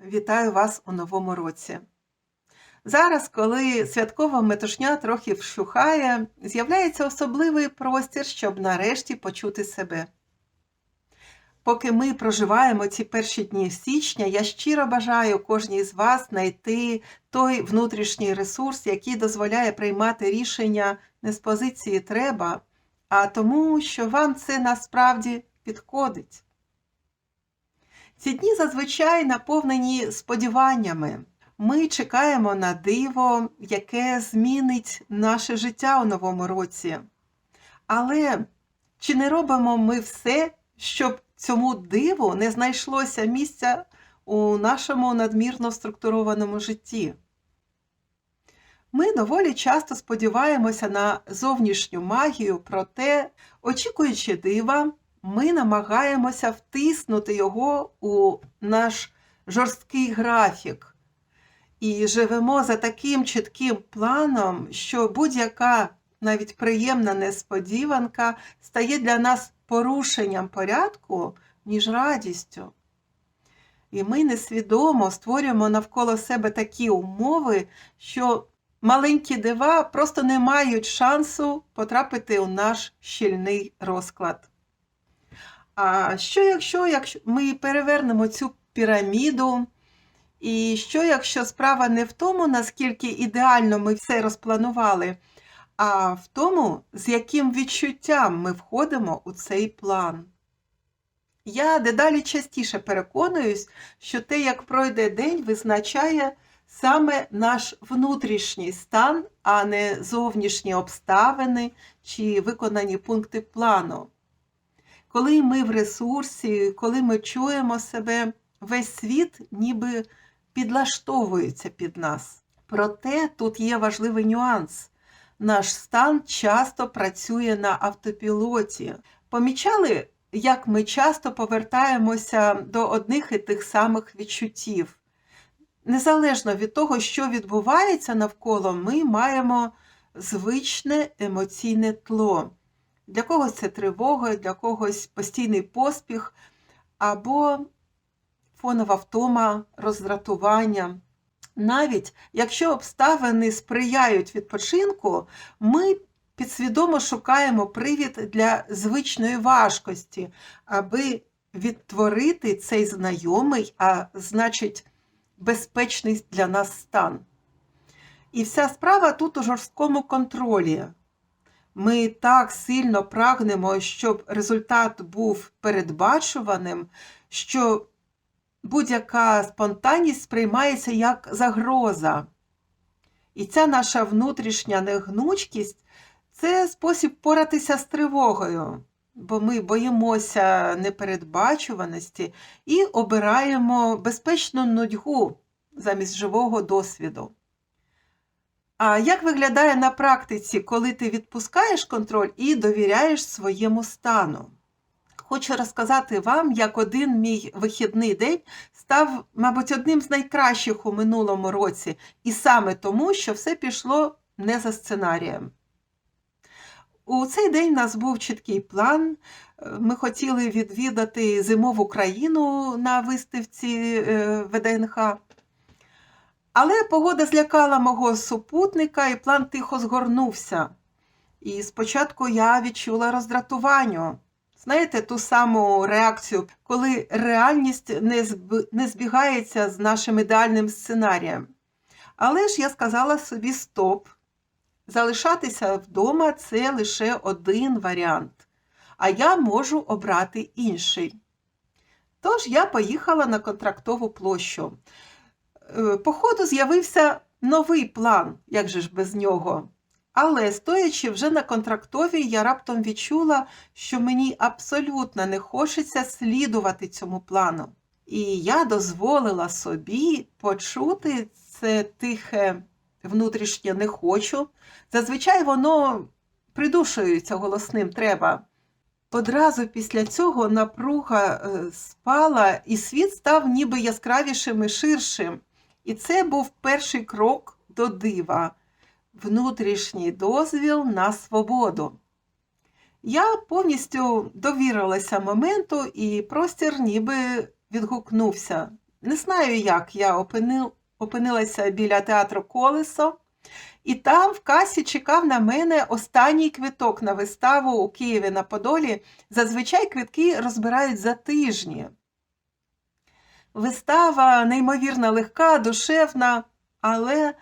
Вітаю вас у новому році. Зараз, коли святкова метушня трохи вщухає, з'являється особливий простір, щоб нарешті почути себе. Поки ми проживаємо ці перші дні січня, я щиро бажаю кожній з вас знайти той внутрішній ресурс, який дозволяє приймати рішення не з позиції треба, а тому, що вам це насправді підходить. Ці дні зазвичай наповнені сподіваннями. Ми чекаємо на диво, яке змінить наше життя у новому році. Але чи не робимо ми все, щоб цьому диву не знайшлося місця у нашому надмірно структурованому житті? Ми доволі часто сподіваємося на зовнішню магію, проте, очікуючи дива, ми намагаємося втиснути його у наш жорсткий графік і живемо за таким чітким планом, що будь-яка навіть приємна несподіванка стає для нас порушенням порядку, ніж радістю. І ми несвідомо створюємо навколо себе такі умови, що маленькі дива просто не мають шансу потрапити у наш щільний розклад. А що якщо, якщо ми перевернемо цю піраміду? І що, якщо справа не в тому, наскільки ідеально ми все розпланували, а в тому, з яким відчуттям ми входимо у цей план? Я дедалі частіше переконуюсь, що те, як пройде день, визначає саме наш внутрішній стан, а не зовнішні обставини чи виконані пункти плану. Коли ми в ресурсі, коли ми чуємо себе, весь світ ніби підлаштовується під нас. Проте тут є важливий нюанс. Наш стан часто працює на автопілоті. Помічали, як ми часто повертаємося до одних і тих самих відчуттів. Незалежно від того, що відбувається навколо, ми маємо звичне емоційне тло. Для когось це тривога, для когось постійний поспіх або фонова втома, роздратування. Навіть якщо обставини сприяють відпочинку, ми підсвідомо шукаємо привід для звичної важкості, аби відтворити цей знайомий, а значить, безпечний для нас стан. І вся справа тут у жорсткому контролі. Ми так сильно прагнемо, щоб результат був передбачуваним, що будь-яка спонтанність сприймається як загроза. І ця наша внутрішня негнучкість це спосіб поратися з тривогою, бо ми боїмося непередбачуваності і обираємо безпечну нудьгу замість живого досвіду. А як виглядає на практиці, коли ти відпускаєш контроль і довіряєш своєму стану? Хочу розказати вам, як один мій вихідний день став, мабуть, одним з найкращих у минулому році, і саме тому, що все пішло не за сценарієм. У цей день у нас був чіткий план. Ми хотіли відвідати зимову країну на виставці ВДНХ. Але погода злякала мого супутника, і план тихо згорнувся. І спочатку я відчула роздратування. Знаєте, ту саму реакцію, коли реальність не, зб... не збігається з нашим ідеальним сценарієм. Але ж я сказала собі стоп. Залишатися вдома це лише один варіант, а я можу обрати інший. Тож я поїхала на контрактову площу. По ходу з'явився новий план, як же ж без нього. Але, стоячи вже на контрактовій, я раптом відчула, що мені абсолютно не хочеться слідувати цьому плану. І я дозволила собі почути це тихе внутрішнє не хочу. Зазвичай воно придушується голосним треба. Одразу після цього напруга спала, і світ став ніби яскравішим і ширшим. І це був перший крок до дива внутрішній дозвіл на свободу. Я повністю довірилася моменту, і простір ніби відгукнувся Не знаю, як я опинил, опинилася біля театру Колесо, і там в касі чекав на мене останній квиток на виставу у Києві на Подолі. Зазвичай квитки розбирають за тижні. Вистава неймовірно легка, душевна, але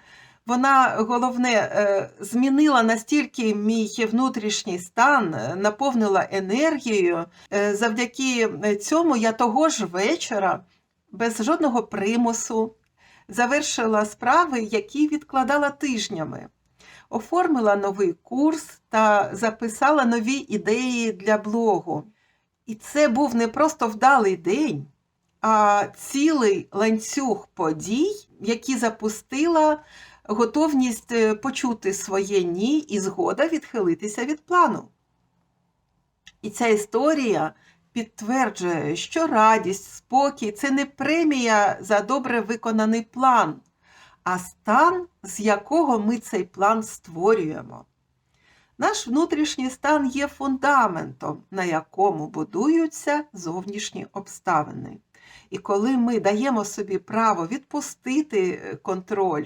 вона, головне, е, змінила настільки мій внутрішній стан, е, наповнила енергією. Е, Завдяки цьому я того ж вечора, без жодного примусу, завершила справи, які відкладала тижнями. Оформила новий курс та записала нові ідеї для блогу. І це був не просто вдалий день, а цілий ланцюг подій, які запустила готовність е, почути своє ні і згода відхилитися від плану. І ця історія підтверджує, що радість, спокій це не премія за добре виконаний план, а стан, з якого ми цей план створюємо. Наш внутрішній стан є фундаментом, на якому будуються зовнішні обставини. І коли ми даємо собі право відпустити е, контроль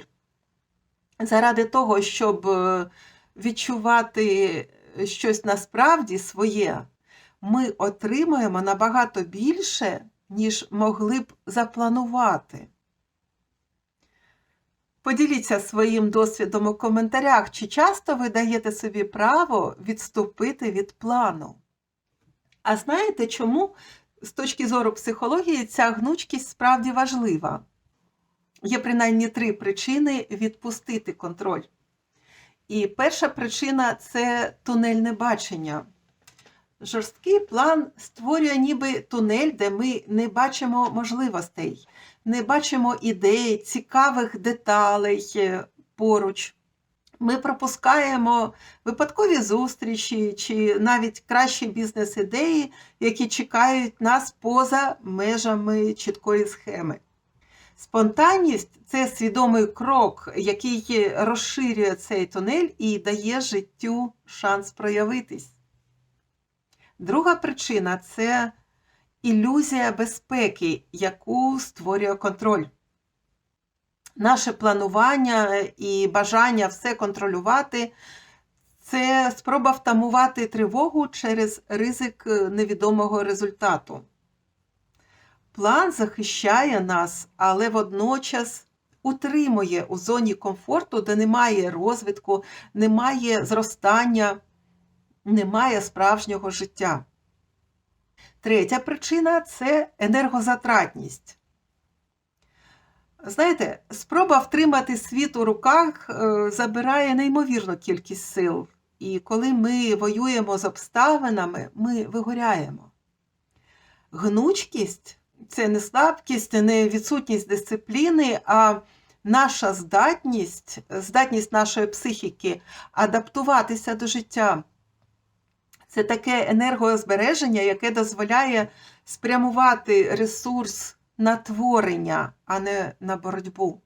заради того, щоб е, відчувати щось насправді своє, ми отримаємо набагато більше, ніж могли б запланувати. Поділіться своїм досвідом у коментарях, чи часто ви даєте собі право відступити від плану. А знаєте, чому з точки зору психології ця гнучкість справді важлива? Є принаймні три причини відпустити контроль. І перша причина це тунельне бачення. Жорсткий план створює ніби тунель, де ми не бачимо можливостей, не бачимо ідей, цікавих деталей е, поруч. Ми пропускаємо випадкові зустрічі чи навіть кращі бізнес-ідеї, які чекають нас поза межами чіткої схеми. Спонтанність це свідомий крок, який розширює цей тунель і дає життю шанс проявитись. Друга причина це ілюзія безпеки, яку створює контроль. Наше планування і бажання все контролювати це спроба втамувати тривогу через ризик невідомого результату. План захищає нас, але водночас утримує у зоні комфорту, де немає розвитку, немає зростання, немає справжнього життя. Третя причина це енергозатратність. Знаєте, спроба втримати світ у руках е, забирає неймовірну кількість сил. І коли ми воюємо з обставинами, ми вигоряємо. Гнучкість це не слабкість, не відсутність дисципліни, а наша здатність, здатність нашої психіки адаптуватися до життя. Це таке енергозбереження, яке дозволяє спрямувати ресурс на творення, а не на боротьбу.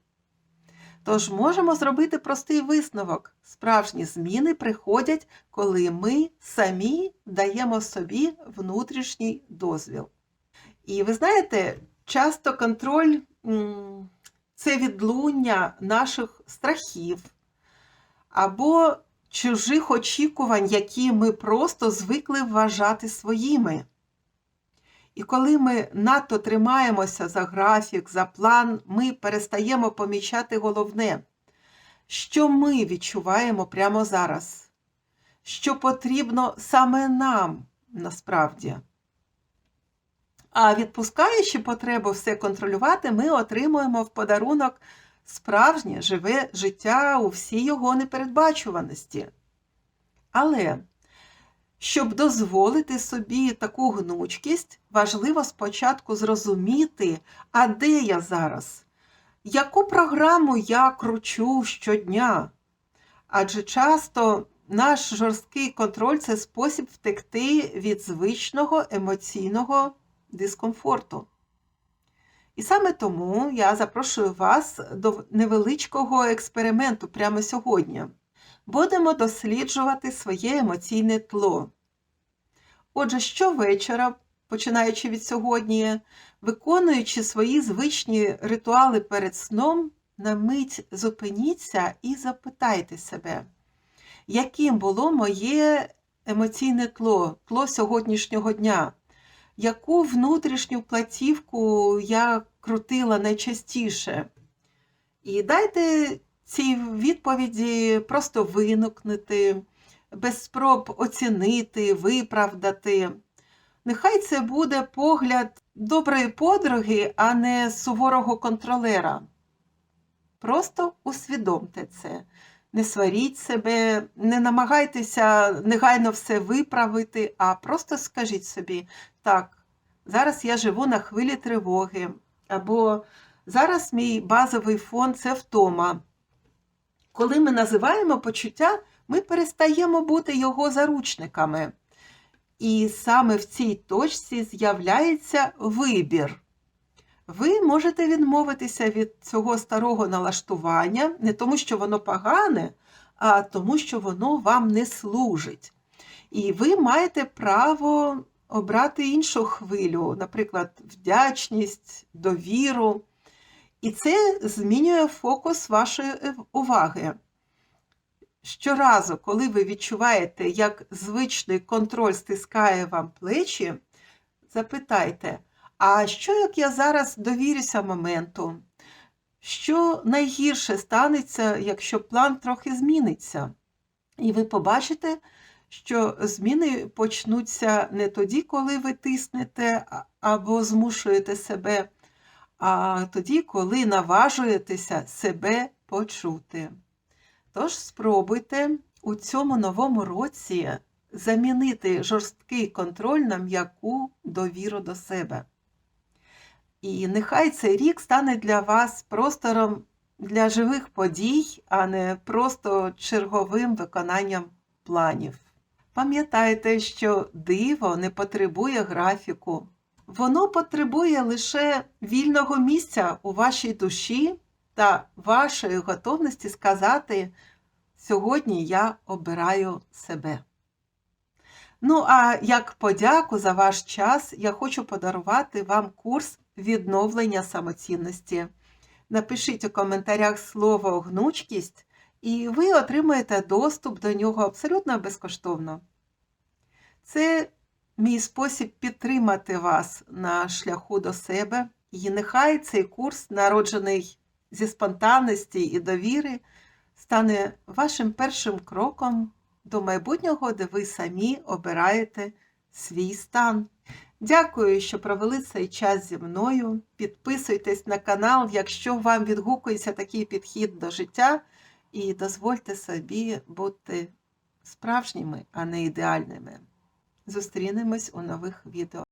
Тож можемо зробити простий висновок. Справжні зміни приходять, коли ми самі даємо собі внутрішній дозвіл. І ви знаєте, часто контроль це відлуння наших страхів або чужих очікувань, які ми просто звикли вважати своїми. І коли ми надто тримаємося за графік, за план, ми перестаємо помічати головне, що ми відчуваємо прямо зараз, що потрібно саме нам насправді. А відпускаючи потребу все контролювати, ми отримуємо в подарунок справжнє живе життя у всій його непередбачуваності. Але щоб дозволити собі таку гнучкість, важливо спочатку зрозуміти, а де я зараз, яку програму я кручу щодня. Адже часто наш жорсткий контроль це спосіб втекти від звичного емоційного дискомфорту. І саме тому я запрошую вас до невеличкого експерименту прямо сьогодні. Будемо досліджувати своє емоційне тло. Отже, щовечора починаючи від сьогодні, виконуючи свої звичні ритуали перед сном, на мить зупиніться і запитайте себе, яким було моє емоційне тло, тло сьогоднішнього дня, яку внутрішню платівку я крутила найчастіше. І дайте цій відповіді просто виникнути, без спроб оцінити, виправдати. Нехай це буде погляд доброї подруги, а не суворого контролера. Просто усвідомте це. Не сваріть себе, не намагайтеся негайно все виправити, а просто скажіть собі, так, зараз я живу на хвилі тривоги, або зараз мій базовий фон це втома. Коли ми називаємо почуття, ми перестаємо бути його заручниками. І саме в цій точці з'являється вибір. Ви можете відмовитися від цього старого налаштування не тому, що воно погане, а тому, що воно вам не служить. І ви маєте право обрати іншу хвилю, наприклад, вдячність, довіру. І це змінює фокус вашої уваги. Щоразу, коли ви відчуваєте, як звичний контроль стискає вам плечі, запитайте, а що як я зараз довірюся моменту? Що найгірше станеться, якщо план трохи зміниться? І ви побачите, що зміни почнуться не тоді, коли ви тиснете або змушуєте себе, а тоді, коли наважуєтеся себе почути. Тож спробуйте у цьому новому році замінити жорсткий контроль на м'яку довіру до себе. І нехай цей рік стане для вас простором для живих подій, а не просто черговим виконанням планів. Пам'ятайте, що диво не потребує графіку, воно потребує лише вільного місця у вашій душі та вашої готовності сказати, сьогодні я обираю себе. Ну, а як подяку за ваш час, я хочу подарувати вам курс відновлення самоцінності. Напишіть у коментарях слово гнучкість, і ви отримаєте доступ до нього абсолютно безкоштовно. Це мій спосіб підтримати вас на шляху до себе, і нехай цей курс, народжений зі спонтанності і довіри, стане вашим першим кроком до майбутнього, де ви самі обираєте свій стан. Дякую, що провели цей час зі мною. Підписуйтесь на канал, якщо вам відгукується такий підхід до життя, і дозвольте собі бути справжніми, а не ідеальними. Зустрінемось у нових відео.